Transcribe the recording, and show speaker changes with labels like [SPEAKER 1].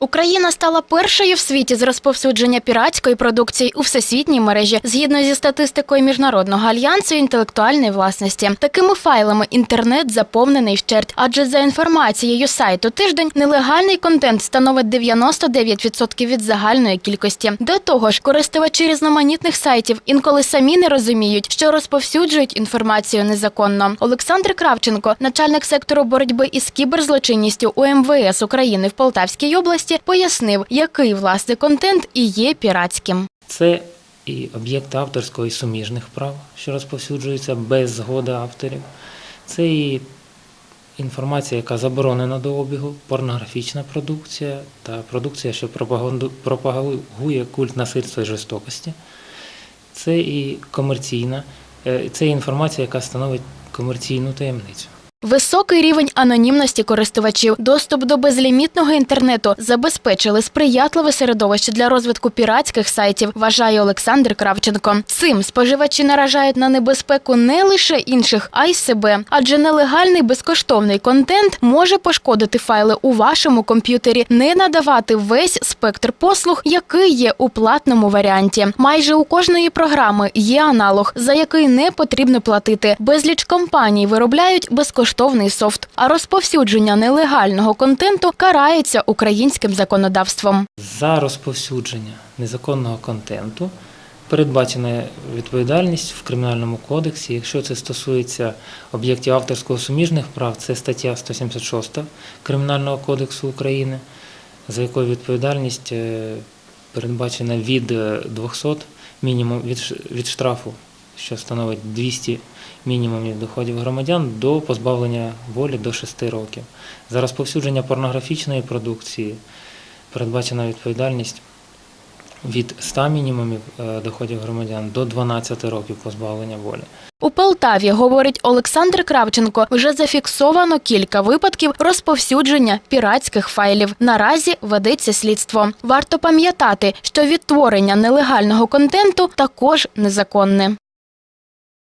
[SPEAKER 1] Україна стала першою в світі з розповсюдження піратської продукції у всесвітній мережі згідно зі статистикою міжнародного альянсу інтелектуальної власності. Такими файлами інтернет заповнений вщерть, адже за інформацією сайту тиждень нелегальний контент становить 99% від загальної кількості. До того ж, користувачі різноманітних сайтів інколи самі не розуміють, що розповсюджують інформацію незаконно. Олександр Кравченко, начальник сектору боротьби із кіберзлочинністю у МВС України в Полтавській області, пояснив, який власне контент і є піратським.
[SPEAKER 2] Це і об'єкти авторського і суміжних прав, що розповсюджуються без згоди авторів. Це і інформація, яка заборонена до обігу, порнографічна продукція та продукція, що пропагує культ насильства і жорстокості. Це і комерційна, е, це інформація, яка становить комерційну таємницю.
[SPEAKER 1] Високий рівень анонімності користувачів, доступ до безлімітного інтернету забезпечили сприятливе середовище для розвитку піратських сайтів, вважає Олександр Кравченко. Цим споживачі наражають на небезпеку не лише інших, а й себе. Адже нелегальний безкоштовний контент може пошкодити файли у вашому комп'ютері, не надавати весь спектр послуг, який є у платному варіанті. Майже у кожної програми є аналог, за який не потрібно платити. Безліч компаній виробляють безкоштовний софт, а розповсюдження нелегального контенту карається українським законодавством.
[SPEAKER 2] За розповсюдження незаконного контенту передбачена відповідальність в кримінальному кодексі. Якщо це стосується об'єктів авторського суміжних прав, це стаття 176 Кримінального кодексу України, за якою відповідальність е, передбачена від е, 200 мінімум від, від штрафу, що становить 200 мінімумів доходів громадян, до позбавлення волі до 6 років. За розповсюдження порнографічної продукції передбачена відповідальність від 100 мінімумів е, доходів громадян до 12 років позбавлення волі.
[SPEAKER 1] У Полтаві, говорить Олександр Кравченко, вже зафіксовано кілька випадків розповсюдження піратських файлів. Наразі ведеться слідство. Варто пам'ятати, що відтворення нелегального контенту також незаконне.